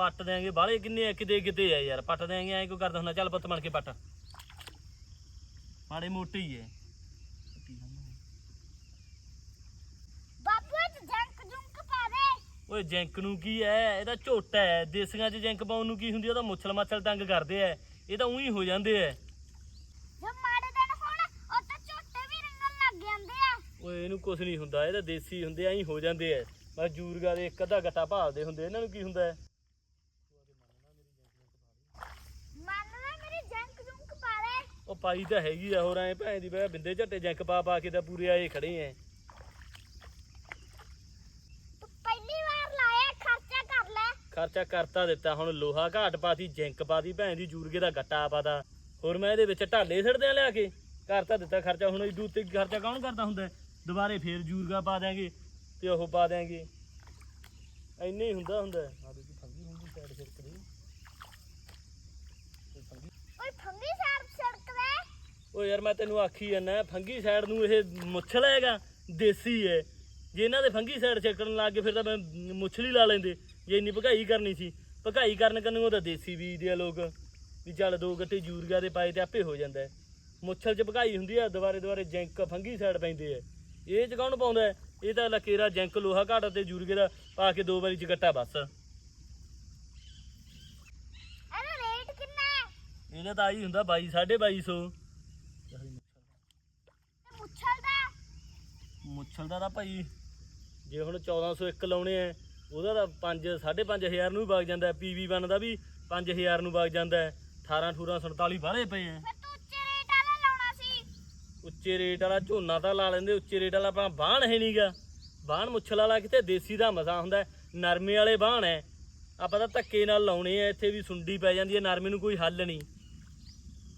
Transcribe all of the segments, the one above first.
ਪੱਟ ਦਿਆਂਗੇ ਬਾਹਲੇ ਕਿੰਨੇ ਆ ਕਿਤੇ ਕਿਤੇ ਆ ਯਾਰ ਪੱਟ ਦਿਆਂਗੇ ਐ ਕੋਈ ਕਰਦਾ ਹੁੰਦਾ? ਚੱਲ ਪੁੱਤ ਬਣ ਕੇ ਪੱਟ। ਮਾੜੇ ਮੋਟੇ ਹੀ ਐ ਬਾਪੂ ਇਹ 'ਚ ਜੰਕ ਜੁੰਕ ਪਾ ਦੇ। ਓਏ ਜੈਂਕ ਨੂੰ ਕੀ ਐ? ਇਹਦਾ ਝੋਟਾ ਐ। ਦੇਸੀਆਂ 'ਚ ਜੈਂਕ ਪਾਉਣ ਨੂੰ ਕੀ ਹੁੰਦੀ ਆ, ਉਹ ਤਾਂ ਮੁੱਛਲ ਮਾਛਲ ਤੰਗ ਕਰਦੇ ਐ। ਇਹ ਤਾਂ ਉਹੀ ਹੋ ਜਾਂਦੇ ਐ। ਜੇ ਮਾੜੇ ਦਿਨ ਹੋਣ ਉਹ ਤਾਂ ਝੋਟੇ ਵੀ ਰੰਗਣ ਲੱਗ ਜਾਂਦੇ ਆ। ਓਏ ਇਹਨੂੰ ਕੁਝ ਨਹੀਂ ਹੁੰਦਾ। ਇਹ ਤਾਂ ਦੇਸੀ ਹੁੰਦੇ ਐਂ ਹੀ ਹੋ ਜਾਂਦੇ ਐ। ਬਸ ਜੂਰਗਾ ਦੇ ਇੱਕ ਅੱਧਾ ਗੱਟਾ ਭਾਲਦੇ ਹੁੰਦੇ। ਇਹਨਾਂ ਨੂੰ ਕੀ ਹੁੰਦਾ ਐ ਮੰਨ ਲੈ ਮੇਰੀ ਜੰਕ ਜੁੰਕ ਪਾ ਦੇ ਉਹ ਪਾਈ ਤਾਂ ਹੈਗੀ ਆ ਹੋਰ ਐ ਭੈਣ ਦੀ ਬੈ ਬਿੰਦੇ ਝੱਟੇ ਜੈਂਕ ਪਾ ਪਾ ਕੇ ਤਾਂ ਪੂਰੇ ਆਏ ਖੜੇ ਐ। ਤੂੰ ਪਹਿਲੀ ਵਾਰ ਲਾਇਆ ਖਰਚਾ ਕਰ ਲੈ। ਖਰਚਾ ਕਰਤਾ ਦਿੱਤਾ ਹੁਣ ਲੋਹਾ ਘਾਟ ਪਾਤੀ ਜੈਂਕ ਪਾਤੀ ਭੈਣ ਦੀ ਜੂਰਗੇ ਦਾ ਗੱਟਾ ਪਾਤਾ। ਹੋਰ ਮੈਂ ਇਹਦੇ ਵਿੱਚ ਢਾਲੇ ਛੱਡਦੇ ਆ ਲਿਆ ਕੇ ਕਰਤਾ ਦਿੱਤਾ ਖਰਚਾ ਹੁਣ ਇਦੂ ਉੱਤੇ ਖਰਚਾ ਕੌਣ ਕਰਦਾ ਹੁੰਦਾ? ਦੁਬਾਰੇ ਫੇਰ ਜੂਰਗਾ ਪਾ ਦਿਆਂਗੇ ਤੇ ਉਹ ਪਾ ਦਿਆਂਗੇ। ਇੰਨੇ ਹੀ ਹੁੰਦਾ ਹੁੰਦਾ। ਆ ਦੇਖੀ ਫੰਗੀ ਹੁੰਦੀ ਸਾਈਡ ਫਿਰ ਕਰੀ ਓਏ ਫੰਗੀ ਸਾਰ ਸੜਕ ਦੇ ਓ ਯਾਰ ਮੈਂ ਤੈਨੂੰ ਆਖੀ ਜਾਂਦਾ ਫੰਗੀ ਸਾਈਡ ਨੂੰ ਇਹ ਮੁੱਛਲ ਹੈਗਾ ਦੇਸੀ ਹੈ। ਜੇ ਇਹਨਾਂ ਦੇ ਫੰਗੀ ਸਾਈਡ ਛੱਕਣ ਲੱਗ ਗਏ ਫਿਰ ਤਾਂ ਮੈਂ ਮੁੱਛਲ ਲਾ ਲੈਂਦੇ। ਜੇ ਇੰਨੀ ਭਗਾਈ ਕਰਨੀ ਸੀ ਭਗਾਈ ਕਰਨ ਕੰਨੂ ਉਹ ਤਾਂ ਦੇਸੀ ਬੀਜਦੇ ਆ ਲੋਕ। ਵੀ ਚੱਲ ਦੋ ਗੱਟੇ ਯੂਰੀਆ ਦੇ ਪਾਏ ਤੇ ਆਪੇ ਹੋ ਜਾਂਦਾ ਹੈ। ਮੁੱਛਲ 'ਚ ਭਗਾਈ ਹੁੰਦੀ ਆ ਦੁਬਾਰੇ ਦੁਬਾਰੇ ਜੈਂਕ ਫੰਗੀ ਸਾਈਡ ਪੈਂਦੇ ਆ। ਇਹ 'ਚ ਕੌਣ ਪਾਉਂਦਾ ਹੈ? ਇਹ ਤਾਂ ਲਕੇਰਾ ਜੈਂਕ ਲੋਹਾ ਘਾਟ ਤੇ ਯੂਰੀਆ ਦਾ ਪਾ ਕੇ ਦੋ ਵਾਰੀ ਚ ਗੱਟਾ ਬਸ। ਇਹਦਾ ਰੇਟ ਕਿੰਨਾ ਹੈ? ਇਹਦਾ ਤਾਂ ਆਈ ਹੁੰਦਾ 22 2250 ਤੇ ਮੁੱਛਲ ਦਾ ਮੁੱਛਲ ਦਾ ਤਾਂ ਭਾਈ। ਜੇ ਹੁਣ 1401 ਲਾਉਣੇ ਆ ਉਹਦਾ ਤਾਂ 5 5500 ਨੂੰ ਵੀ ਵਗ ਜਾਂਦਾ ਪੀਵੀ 1 ਦਾ ਵੀ 5000 ਨੂੰ ਵਗ ਜਾਂਦਾ 18 18 47 ਬਾਹਲੇ ਪਏ ਆ ਫਿਰ ਤੂੰ ਉੱਚੇ ਰੇਟ ਵਾਲਾ ਲਾਉਣਾ ਸੀ। ਉੱਚੇ ਰੇਟ ਵਾਲਾ ਝੋਨਾ ਤਾਂ ਲਾ ਲੈਂਦੇ ਉੱਚੇ ਰੇਟ ਵਾਲਾ ਆਪਣਾ ਬਾਣ ਹੈ ਨਹੀਂਗਾ ਬਾਣ ਮੁੱਛਲ ਵਾਲਾ ਕਿਤੇ ਦੇਸੀ ਦਾ ਮਜ਼ਾ ਹੁੰਦਾ ਨਰਮੇ ਵਾਲੇ ਬਾਣ ਹੈ ਆਪਾਂ ਤਾਂ ਧੱਕੇ ਨਾਲ ਲਾਉਣੇ ਆ ਇੱਥੇ ਵੀ ਸੁੰਡੀ ਪੈ ਜਾਂਦੀ ਹੈ ਨਰਮੇ ਨੂੰ ਕੋਈ ਹੱਲ ਨਹੀਂ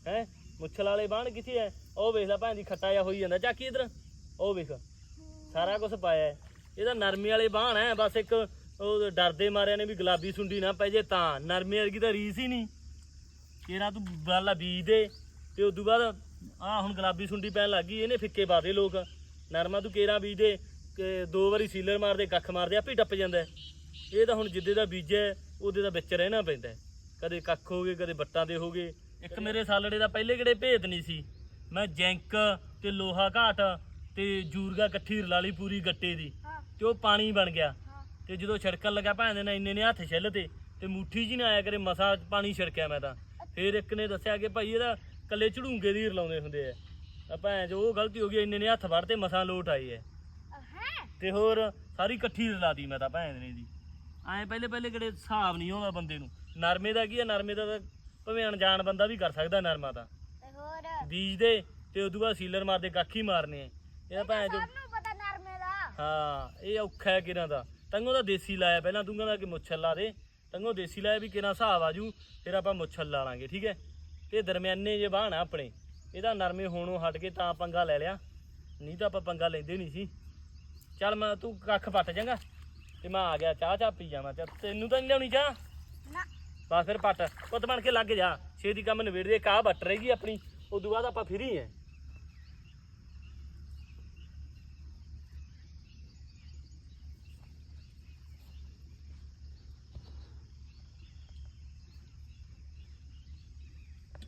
ਹੈ? ਮੁੱਛਲ ਵਾਲੇ ਬਾਣ ਕਿੱਥੇ ਹੈ ਉਹ ਵੇਖ ਲੈ ਭਾਂ ਦੀ ਖੱਟਾ ਜਿਹਾ ਹੋਈ ਜਾਂਦਾ। ਚਾਕੀ ਇਧਰ। ਉਹ ਵੇਖ। ਸਾਰਾ ਕੁਝ ਪਾਇਆ ਹੈ। ਤਾਂ ਨਰਮੇ ਵਾਲੇ ਬਾਣ ਹੈ, ਬਸ ਇੱਕ ਉਹ ਡਰਦੇ ਮਾਰਿਆ ਨੇ ਵੀ ਗੁਲਾਬੀ ਸੁੰਡੀ ਨਾ ਪੈ ਜੇ ਤਾਂ ਨਰਮੇ ਵਰਗੀ ਤਾਂ ਰੀਸ ਹੀ ਨਹੀਂ ਕਿਹੜਾ ਤੂੰ ਬਾਲਾ ਬੀਜ ਦੇ, ਤੇ ਉਦੋਂ ਬਾਅਦ ਆ ਹੁਣ ਗੁਲਾਬੀ ਸੁੰਡੀ ਪੈਣ ਲੱਗ ਗਈ, ਇਹਨੇ ਫਿੱਕੇ ਪਾ ਦੇ ਲੋਕ ਨਰਮਾ ਤੂੰ ਕੇਰਾ ਬੀਜ ਦੇ, ਕਿ ਦੋ ਵਾਰੀ ਸੀਲਰ ਮਾਰਦੇ, ਕੱਖ ਮਾਰਦੇ, ਆਪੇ ਹੀ ਟੱਪ ਜਾਂਦਾ ਹੈ। ਇਹ ਤਾਂ ਹੁਣ ਜਿੱਦੇ ਦਾ ਬੀਜਿਆ ਉਹਦੇ ਦਾ ਵਿੱਚ ਰਹਿਣਾ ਪੈਂਦਾ ਹੈ। ਕਦੇ ਕੱਖ ਹੋ ਗਏ, ਕਦੇ ਬੱਟਾਂ ਦੇ ਹੋ ਗਏ ਇੱਕ ਮੇਰੇ ਸਾਲੜੇ ਦਾ ਪਹਿਲੇ ਕਿਹੜੇ ਭੇਦ ਨਹੀਂ ਸੀ ਮੈਂ ਜੈਂਕ ਤੇ ਲੋਹਾ ਘਾਟ ਤੇ ਜੂਰਗਾ ਇਕੱਠੀ ਰਲਾ ਲਈ ਪੂਰੀ ਗੱਟੇ ਦੀ ਤੇ ਉਹ ਪਾਣੀ ਬਣ ਗਿਆ। ਤੇ ਜਦੋਂ ਛੜਕਣ ਲੱਗਾ ਭੈਣ ਦੇ ਨਾਲ ਇੰਨੇ ਨੇ ਹੱਥ ਛਿੱਲ ਤੇ ਤੇ ਮੁੱਠੀ ਜੀ ਨਾ ਆਇਆ ਕਰੇ ਮਸਾ ਪਾਣੀ ਛਿੜਕਿਆ ਮੈਂ ਤਾਂ। ਫੇਰ ਇੱਕ ਨੇ ਦੱਸਿਆ ਕਿ ਭਾਈ ਇਹਦਾ ਕੱਲੇ ਝੜੂੰਗੇ ਦੀ ਰਲਾਉਂਦੇ ਹੁੰਦੇ ਆ। ਤਾਂ ਭੈਣ ਜੋ ਉਹ ਗਲਤੀ ਹੋ ਗਈ ਇੰਨੇ ਨੇ ਹੱਥ ਵੜਤੇ ਮਸਾ ਲੋਟ ਆਈ ਹੈ। ਹੈ? ਤੇ ਹੋਰ ਸਾਰੀ ਇਕੱਠੀ ਰਲਾਤੀ ਮੈਂ ਤਾਂ ਭੈਣ ਨੇ ਦੀ ਐਂ ਪਹਿਲੇ ਪਹਿਲੇ ਕਿਹੜੇ ਹਿਸਾਬ ਨਹੀਂ ਆਉਂਦਾ ਬੰਦੇ ਨੂੰ। ਨਰਮੇ ਦਾ ਕੀ ਹੈ ਨਰਮੇ ਦਾ ਤਾਂ ਭਾਵੇਂ ਅਣਜਾਣ ਬੰਦਾ ਵੀ ਕਰ ਸਕਦਾ ਨਰਮਾ ਤਾਂ। ਤੇ ਹੋਰ? ਬੀਜ ਦੇ ਤੇ ਉਦੋਂ ਬਾਅਦ ਸੀਲਰ ਮਾਰਦੇ ਕੱਖ ਹੀ ਮਾਰਨੇ ਆ। ਇਹਦਾ ਭੈਣ ਜੋ ਨੂੰ ਪਤਾ ਨਰਮੇ ਦਾ। ਹਾਂ ਇਹ ਔਖਾ ਹੈ ਕਿਰਾਂ ਦਾ। ਤੰਗੋ ਦਾ ਦੇਸੀ ਲਾਇਆ ਪਹਿਲਾਂ ਤੂੰ ਕਹਿੰਦਾ ਕਿ ਮੁੱਛਲ ਲਾ ਦੇ। ਤੰਗੋ ਦੇਸੀ ਲਾਇਆ ਵੀ ਕਿਰਾਂ ਹਿਸਾਬ ਆਜੂ ਫਿਰ ਆਪਾਂ ਮੁੱਛਲ ਲਾ ਲਾਂਗੇ ਠੀਕ ਹੈ? ਤੇ ਦਰਮਿਆਨੇ ਜੇ ਆ ਆਪਣੇ। ਇਹਦਾ ਨਰਮੇ ਹੋਣੋਂ ਹਟ ਕੇ ਤਾਂ ਪੰਗਾ ਲੈ ਲਿਆ। ਨਹੀਂ ਤਾਂ ਆਪਾਂ ਪੰਗਾ ਲੈਂਦੇ ਨਹੀਂ ਸੀ। ਚੱਲ ਮੈਂ ਤੂੰ ਕੱਖ ਪੱਟ ਜਾਂਗਾ ਤੇ ਮੈਂ ਆ ਗਿਆ ਚਾਹ ਚਾਹ ਪੀ ਜਾਵਾਂ। ਤੇ ਤੈਨੂੰ ਤਾਂ ਨਹੀਂ ਲਿਆਉਣੀ ਚਾਹ? ਨਾ। ਬਸ ਫਿਰ ਪੱਟ। ਪੁੱਤ ਬਣ ਕੇ ਲੱਗ ਜਾ। ਛੇਤੀ ਕੰਮ ਨਵੇੜ ਦੇ ਕਾਹ ਬੱਟ ਰਹੇਗੀ ਆਪਣੀ? ਉਦੋਂ ਬਾਅਦ ਆਪਾਂ ਫਰੀ ਹੈ।